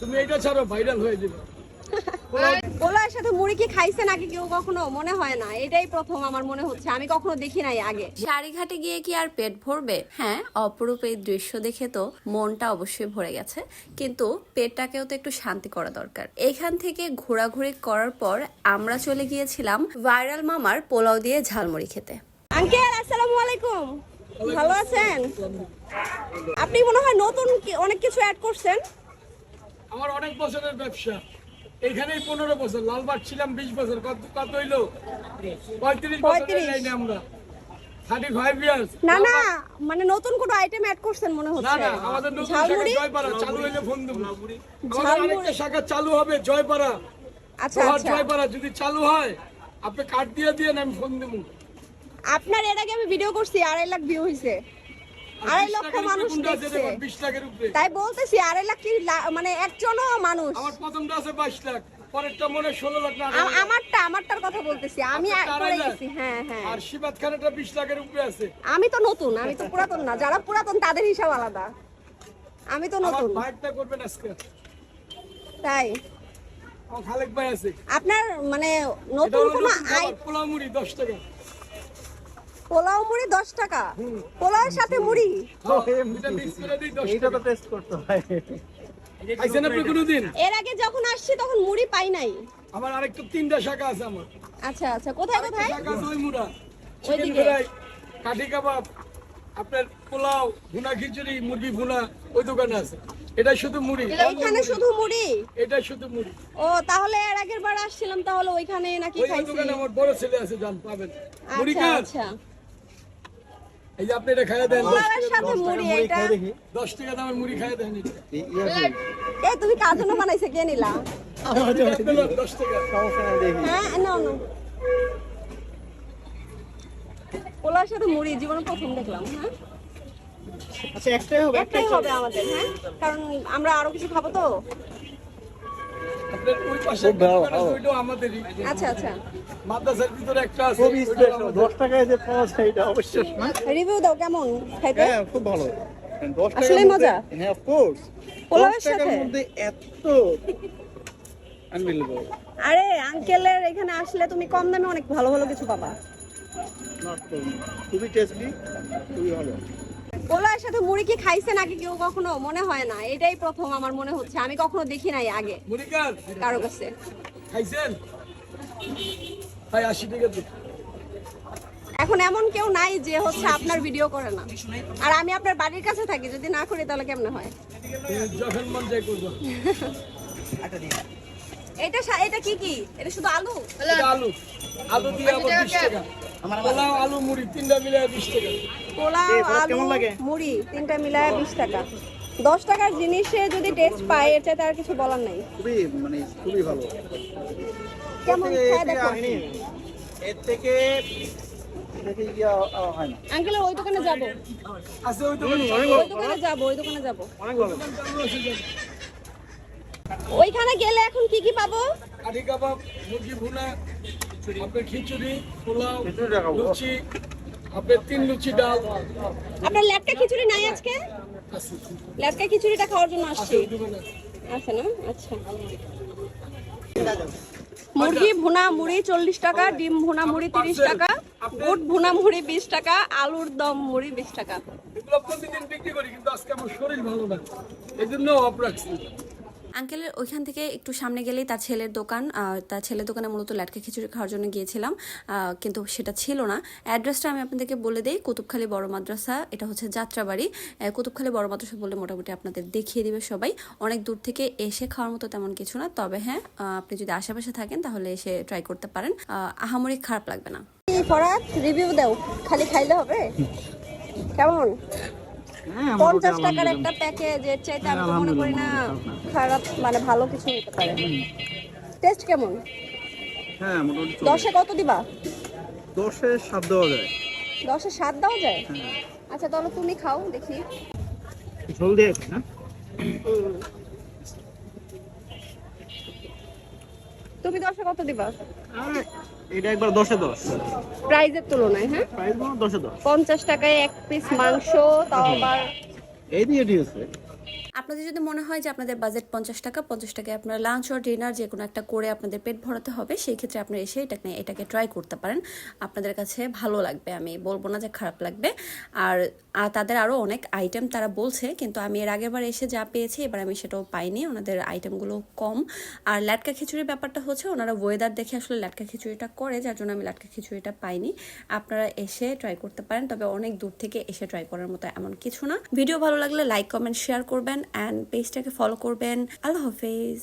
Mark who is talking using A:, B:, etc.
A: তুমি এটা ছাড়ো ভাইরাল হয়ে যাবে।
B: সাথে মুড়ি কি খাইছে নাকি কেউ কখনো? মনে হয় না। এটাই প্রথম আমার মনে হচ্ছে। আমি কখনো দেখি নাই আগে।
C: শাড়িঘাটে গিয়ে কি আর পেট ভরবে? হ্যাঁ অপরূপ এই দৃশ্য দেখে তো মনটা অবশ্যই ভরে গেছে। কিন্তু পেটটাকেও তো একটু শান্তি করা দরকার। এখান থেকে ঘোরাঘুরি করার পর আমরা চলে গিয়েছিলাম ভাইরাল মামার পোলাও দিয়ে ঝালমুড়ি খেতে।
B: আঙ্কেল আসসালামু আলাইকুম। ভালো আছেন? আপনি মনে হয় নতুন অনেক কিছু অ্যাড করছেন?
A: আমার অনেক বছরের ব্যবসা। এখানেই পনেরো বছর লালবাগ ছিলাম বিশ বছর। কত কত হইল? পঁয়ত্রিশ বছরের লাইনে আমরা। থার্টি ফাইভ ইয়ার্স
B: না না মানে নতুন কোনো আইটেম অ্যাড করছেন মনে হচ্ছে।
A: না আমাদের নতুন শাখা
B: ঝালমুড়ি?
A: জয়পাড়া চালু হইলে ফোন দেবো।
B: ঝালমুড়ি-
A: শাখা চালু হবে জয়পাড়া।
B: আচ্ছা আচ্ছা।
A: জয়পাড়া যদি চালু হয় আপনি কার্ড দিয়ে দিয়ে আমি ফোন দেবো।
B: আপনার এর আগে আমি ভিডিও করছি আড়াই লাখ ভিউ হয়েছে আড়াই লক্ষ মানুষ দেখছে। তাই বলতেছি আড়াই লাখ কি মানে একজনও মানুষ?
A: আমার প্রথমটা আছে বাইশ লাখ পরেরটা মনে ষোলো লাখ না
B: আমারটা আমারটার কথা বলতেছি আমি করে গেছি হ্যাঁ হ্যাঁ।
A: আর শিবাত খানেরটা বিশ লাখের উপরে আছে।
B: আমি তো নতুন আমি তো পুরাতন না যারা পুরাতন তাদের হিসাব আলাদা। আমি তো নতুন।
A: ভাইটা করবেন আজকে।
B: তাই।
A: খালেক ভাই আছে।
B: আপনার মানে নতুন কোনো আই
A: খাবার, পোলাও মুড়ি দশ টাকা।
B: পোলাও মুড়ি দশ টাকা। পোলাওয়ের সাথে মুড়ি।
A: এটা mix করে দিই 10
D: এইটা তো টেস্ট করতে হয়।
A: খাইছেন আপনি কোনোদিন?
B: এর আগে যখন আসছি তখন মুড়ি পাই নাই।
A: আমার আরেকটা তিনটা শাখা আছে আমার।
B: আচ্ছা আচ্ছা। কোথায় কোথায়?
A: শাখা আছে মুড়া। চিকেন ফ্রাই কাঠি কাবাব আপনার পোলাও ভুনা খিচুড়ি মুরগি ভুনা ওই দোকানে আছে। এটা শুধু মুড়ি।
B: এইখানে শুধু মুড়ি?
A: এটা শুধু মুড়ি।
B: ও তাহলে এর আগের বার আসছিলাম তাহলে ওইখানে নাকি
A: ওই ওই দোকানে আমার বড় ছেলে আছে জান পাবেন। মুড়ি
B: আচ্ছা আচ্ছা।
A: এই যে আপনি এটা খাইয়ে দেন।
B: সাথে মুড়ি এটা?
D: খাই দেখি।
A: দশ টাকা দামের মুড়ি খাইয়ে দেন এটা।
D: এই- করি।
B: এ তুমি কার জন্য বানাইছে কে নিলা?
A: দিলাম দশ টাকা
D: সমস্যা নাই দেখি।
B: হ্যাঁ না না সাথে মুড়ি জীবনে প্রথম দেখলাম হ্যাঁ?
D: আচ্ছা একটাই হবে
B: একটাই। হবে আমাদের হ্যাঁ? কারণ আমরা আরও কিছু খাব তো।
A: আপনার ওই পাশে। ওইটাও আমাদেরই।
B: আচ্ছা আচ্ছা।
A: মাদ্রাসার ভিতরে একটা আছে
D: খুবই স্পেশাল
A: আমাদের।
D: দশ টাকায় যে পাওয়া যায় এটা অবশ্যই।
B: রিভিউ দাও কেমন? খাইতে?
D: হ্যাঁ খুব ভালো।
B: মজা?
D: হ্যাঁ অফকোর্স
B: পোলাওয়ের সাথে?
D: মধ্যে এত আনবিলিভেবল
B: আরে আঙ্কেলের এখানে আসলে তুমি কম দামে অনেক ভালো ভালো কিছু পাবা।
D: খুবই টেস্টি খুবই ভালো।
B: পোলাওয়ের সাথে মুড়ি কি খাইছে নাকি কেউ কখনো? মনে হয় না। এটাই প্রথম আমার মনে হচ্ছে। আমি কখনো দেখি নাই আগে। কারও? কাছে।
A: খাইছেন? ভাই আশি টাকা দিন
B: এখন এমন কেউ নাই যে হচ্ছে আপনার ভিডিও করে না। আর আমি আপনার বাড়ির কাছে থাকি। যদি না করি তাহলে কেমন হয়?
A: যখন মন চাই করব।
B: এটা এটা কি কি? এটা শুধু আলু?
A: আলু। আলু দিয়ে আবার বিশ টাকা। পোলাও আলু মুড়ি তিনটা মিলে বিশ টাকা।
B: পোলাও আলু মুড়ি তিনটা মিলায় বিশ টাকা। দশ টাকার জিনিসে যদি টেস্ট পায় এর চাইতে আর কিছু বলার নাই।
D: খুবই মানে খুবই ভালো।
B: কেমন খায় দেখো।
D: এর থেকে
B: আঙ্কেল ওই দোকানে যাব।
A: ওই দোকানে
B: ওই ওই দোকানে যাব।
D: অনেক ভালো।
B: ওইখানে গেলে এখন কি কি পাবো?
A: কাঠি কাবাব মুরগি ভুনা আপনার খিচুড়ি পোলাও লুচি আপনার তিন লুচি ডাল।
B: আপনার ল্যাটকা খিচুড়ি নাই আজকে? ল্যাটকা খিচুড়িটা খাওয়ার জন্য আসছি। আছে না? আচ্ছা। মুরগি ভুনা মুড়ি চল্লিশ টাকা ডিম ভুনা মুড়ি তিরিশ টাকা বুট ভুনা মুড়ি বিশ টাকা আলুর দম মুড়ি বিশ টাকা।
A: এগুলো প্রতিদিন বিক্রি করি কিন্তু আজকে আমার শরীর ভালো না। এই জন্য অফ রাখছি
C: আঙ্কেলের ওইখান থেকে একটু সামনে গেলেই তার ছেলের দোকান তার ছেলের দোকানে মূলত লাটকা খিচুড়ি খাওয়ার জন্য গিয়েছিলাম কিন্তু সেটা ছিল না। অ্যাড্রেসটা আমি আপনাদেরকে বলে দিই কুতুবখালী বড় মাদ্রাসা এটা হচ্ছে যাত্রাবাড়ি। কুতুবখালী বড় মাদ্রাসা বলে মোটামুটি আপনাদের দেখিয়ে দিবে সবাই। অনেক দূর থেকে এসে খাওয়ার মতো তেমন কিছু না তবে হ্যাঁ আপনি যদি আশেপাশে থাকেন তাহলে এসে ট্রাই করতে পারেন। আহ, আহামরি খারাপ লাগবে না।
B: ফরাত রিভিউ দাও খালি খাইলে হবে? কেমন? পঞ্চাশ টাকার একটা প্যাকেজ এর চাইতে আমি তো মনে করি না খারাপ মানে ভালো কিছু হতে পারে। টেস্ট কেমন?
D: হ্যাঁ মোটামুটি।
B: দশে কত দিবা?
D: দশে সাত দেওয়া যায়।
B: দশে সাত দেওয়া যায়? আচ্ছা তাহলে তুমি খাও দেখি।
D: ঝোল দিয়ে না?
B: তুমি দশে কত দিবা?
D: আরে, এটা একবার 10 এ 10
B: প্রাইজের তুলনায় হ্যাঁ?
D: প্রাইস বলো দশে দশ।
B: পঞ্চাশ টাকায় এক পিস মাংস তাও আবার
D: এই দিয়ে দিয়েছে।
C: আপনাদের যদি মনে হয় যে আপনাদের বাজেট পঞ্চাশ টাকা, পঞ্চাশ টাকায় আপনারা লাঞ্চ আর ডিনার যে কোনো একটা করে আপনাদের পেট ভরাতে হবে সেই ক্ষেত্রে আপনারা এসে এটাকে এটাকে ট্রাই করতে পারেন। আপনাদের কাছে ভালো লাগবে, আমি বলব না যে খারাপ লাগবে। আর তাদের আরও অনেক আইটেম তারা বলছে, কিন্তু আমি এর আগের বার এসে যা পেয়েছি, এবার আমি সেটাও পাইনি, ওনাদের আইটেমগুলো কম। আর ল্যাটকা খিচুড়ির ব্যাপারটা হচ্ছে, ওনারা ওয়েদার দেখে আসলে ল্যাটকা খিচুড়িটা করে, যার জন্য আমি ল্যাটকা খিচুড়িটা পাইনি। আপনারা এসে ট্রাই করতে পারেন, তবে অনেক দূর থেকে এসে ট্রাই করার মতো এমন কিছু না। ভিডিও ভালো লাগলে লাইক কমেন্ট শেয়ার করবেন অ্যান্ড পেজটাকে ফলো করবেন. আল্লাহ হাফেজ.